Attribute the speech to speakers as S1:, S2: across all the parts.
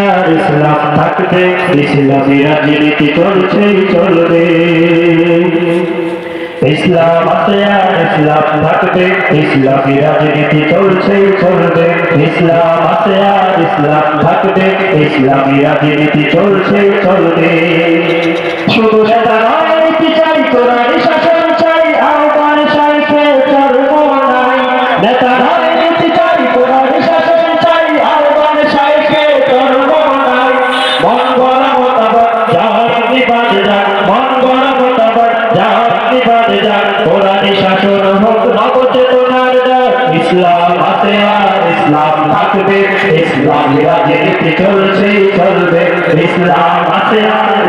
S1: ইসলাম থাকবে ইসলামী রাজনীতি চলছে চলবে। ইসলাম আছে ইসলাম থাকবে, ইসলামী রাজনীতি চলছে চলবে। ইসলাম আছে ইসলাম থাকবে, ইসলামী রাজনীতি চলছে চলবে। শুধু নেতা নয় যার নিবাদ যান, কোরআন শাসন হোক, নবচেতনার ডাক ইসলাম আছে আর ইসলাম থাকবে, ইসলাম রাজনীতি চলছে, চলবে। ইসলাম আছে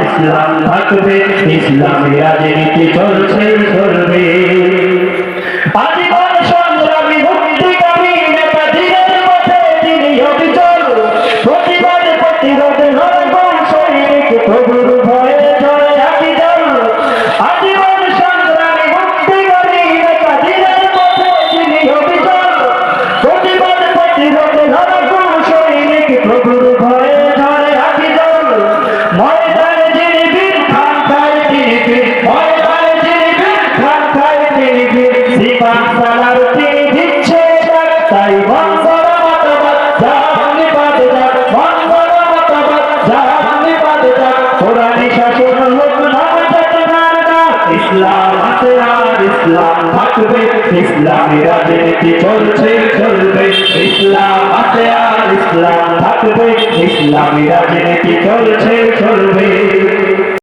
S1: ইসলাম থাকবে, ইসলাম রাজনীতি চলছে থাকবে ইসলামী রাজনীতি চলছে চলবে। ইসলাম আছে আর ইসলাম থাকবে ইসলামী রাজনীতি চলছে চলবে।